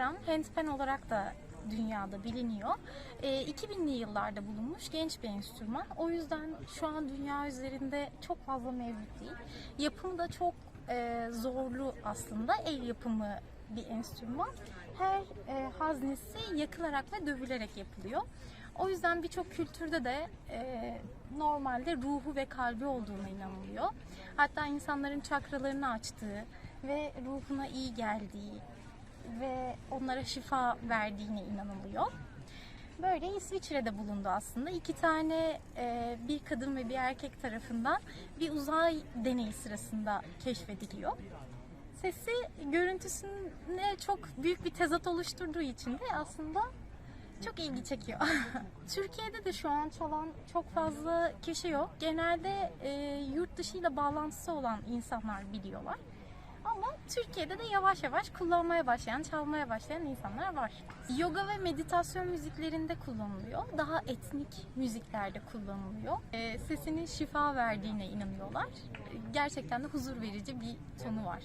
drum, handpan olarak da dünyada biliniyor. E, 2000'li yıllarda bulunmuş genç bir enstrüman. O yüzden şu an dünya üzerinde çok fazla mevcut değil. Yapımı da çok e, zorlu aslında. El yapımı bir enstrüman. Her e, haznesi yakılarak ve dövülerek yapılıyor. O yüzden birçok kültürde de e, normalde ruhu ve kalbi olduğuna inanılıyor. Hatta insanların çakralarını açtığı ve ruhuna iyi geldiği ve onlara şifa verdiğine inanılıyor. Böyle İsviçre'de bulundu aslında. İki tane e, bir kadın ve bir erkek tarafından bir uzay deneyi sırasında keşfediliyor. Sesi görüntüsüne çok büyük bir tezat oluşturduğu için de aslında çok ilgi çekiyor. Türkiye'de de şu an çalan çok fazla kişi yok. Genelde e, yurt dışıyla bağlantısı olan insanlar biliyorlar. Ama Türkiye'de de yavaş yavaş kullanmaya başlayan, çalmaya başlayan insanlar var. Yoga ve meditasyon müziklerinde kullanılıyor. Daha etnik müziklerde kullanılıyor. E, sesinin şifa verdiğine inanıyorlar. E, Gerçekten de huzur verici bir tonu var.